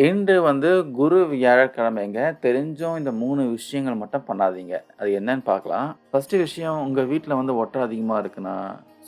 இன்று வந்து குரு வியாழக்கிழமைங்க. தெரிஞ்சும் இந்த மூணு விஷயங்கள் மட்டும் பண்ணாதீங்க. அது என்னன்னு பார்க்கலாம். ஃபர்ஸ்ட்டு விஷயம் உங்கள் வீட்டில் வந்து ஒட்டரை அதிகமாக இருக்குன்னா,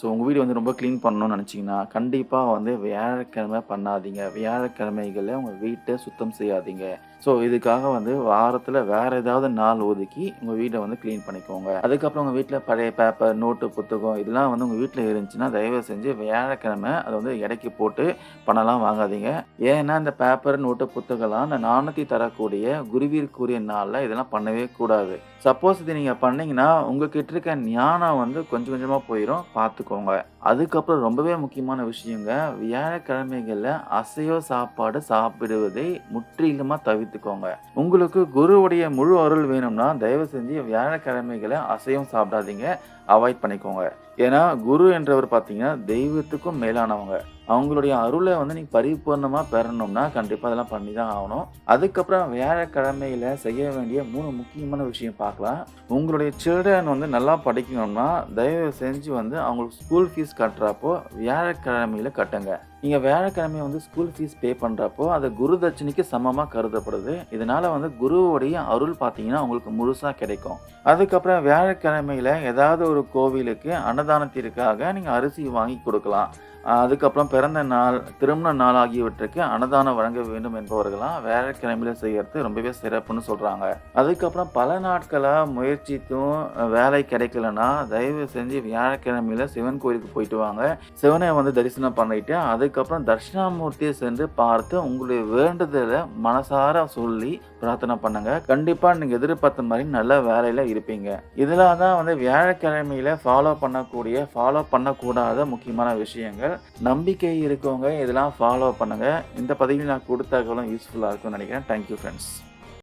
ஸோ உங்கள் வீடு வந்து ரொம்ப க்ளீன் பண்ணணும்னு நினச்சிங்கன்னா கண்டிப்பாக வந்து வியாழக்கிழமை பண்ணாதீங்க. வியாழக்கிழமைகளில் உங்கள் வீட்டை சுத்தம் செய்யாதீங்க. ஸோ இதுக்காக வந்து வாரத்தில் வேறு ஏதாவது நாள் ஒதுக்கி உங்கள் வீட்டை வந்து க்ளீன் பண்ணிக்கோங்க. அதுக்கப்புறம் உங்கள் வீட்டில் பழைய பேப்பர், நோட்டு, புத்தகம் இதெல்லாம் வந்து உங்கள் வீட்டில் இருந்துச்சுன்னா, தயவு செஞ்சு வியாழக்கிழமை அதை வந்து இடைக்கு போட்டு பணம்லாம் வாங்காதீங்க. ஏன்னா, இந்த பேப்பர், நோட்டு, புத்தகம்லாம் அந்த நாணத்தை தரக்கூடிய குருவிற்குரிய நாளில் இதெல்லாம் பண்ணவே கூடாது. சப்போஸ் இது நீங்கள் பண்ணிங்கன்னா உங்ககிட்ட இருக்க ஞானம் வந்து கொஞ்சம் கொஞ்சமாக போயிடும் போயிரும். வச்சுக்கோங்க அதுக்கப்புறம் ரொம்பவே முக்கியமான விஷயங்க. வியாழக்கிழமைகளில் அசைவ சாப்பாடு சாப்பிடுவதை முற்றிலுமாக தவிர்த்துக்கோங்க. உங்களுக்கு குருவுடைய முழு அருள் வேணும்னா, தயவு செஞ்சு வியாழக்கிழமைகளை அசைவம் சாப்பிடாதீங்க. அவாய்ட் பண்ணிக்கோங்க. ஏன்னா, குரு என்றவர் பார்த்தீங்கன்னா, தெய்வத்துக்கும் மேலானவங்க. அவங்களுடைய அருளை வந்து நீங்கள் பரிபூர்ணமாக பெறணும்னா, கண்டிப்பாக அதெல்லாம் பண்ணி தான் ஆகணும். அதுக்கப்புறம் வியாழக்கிழமையில் செய்ய வேண்டிய மூணு முக்கியமான விஷயம் பார்க்கலாம். உங்களுடைய சில்ட்ரன் வந்து நல்லா படிக்கணும்னா, தயவு செஞ்சு வந்து அவங்களுக்கு ஸ்கூல் ஃபீஸ் கட்டுறப்போ வியாழக்கிழமையில் கட்டுங்க. நீங்கள் வியாழக்கிழமை வந்து ஸ்கூல் ஃபீஸ் பே பண்ணுறப்போ அது குரு தட்சணைக்கு சமமாக கருதப்படுது. இதனால் வந்து குருவுடைய அருள் பார்த்தீங்கன்னா, உங்களுக்கு முழுசாக கிடைக்கும். அதுக்கப்புறம் வியாழக்கிழமையில ஏதாவது ஒரு கோவிலுக்கு அன்னதானத்திற்காக நீங்கள் அரிசி வாங்கி கொடுக்கலாம். அதுக்கப்புறம் பிறந்த நாள், திருமண நாள் ஆகியவற்றுக்கு அன்னதானம் வழங்க வேண்டும் என்பவர்கள்லாம் வேலைக்கிழமையில செய்யறது ரொம்பவே சிறப்புன்னு சொல்றாங்க. அதுக்கப்புறம் பல நாட்களா முயற்சித்தும் வேலை கிடைக்கலன்னா, தயவு செஞ்சு வியாழக்கிழமையில சிவன் கோயிலுக்கு போயிட்டு வாங்க. சிவனை வந்து தரிசனம் பண்ணிட்டு, அதுக்கப்புறம் தட்சிணாமூர்த்திய சென்று பார்த்து உங்களுடைய வேண்டுதலை மனசார சொல்லி பிரார்த்தனை பண்ணுங்க. கண்டிப்பாக நீங்கள் எதிர்பார்த்த மாதிரி நல்ல வேலையில் இருப்பீங்க. இதெல்லாம் தான் வந்து வியாழக்கிழமையில ஃபாலோ பண்ணக்கூடிய, ஃபாலோ பண்ணக்கூடாத முக்கியமான விஷயங்கள். நம்பிக்கை இருக்கவங்க இதெல்லாம் ஃபாலோ பண்ணுங்கள் இந்த பதிவில் நான் கொடுத்தாக்களும் தகவலும் யூஸ்ஃபுல்லா இருக்கும்னு நினைக்கிறேன் தேங்க் யூ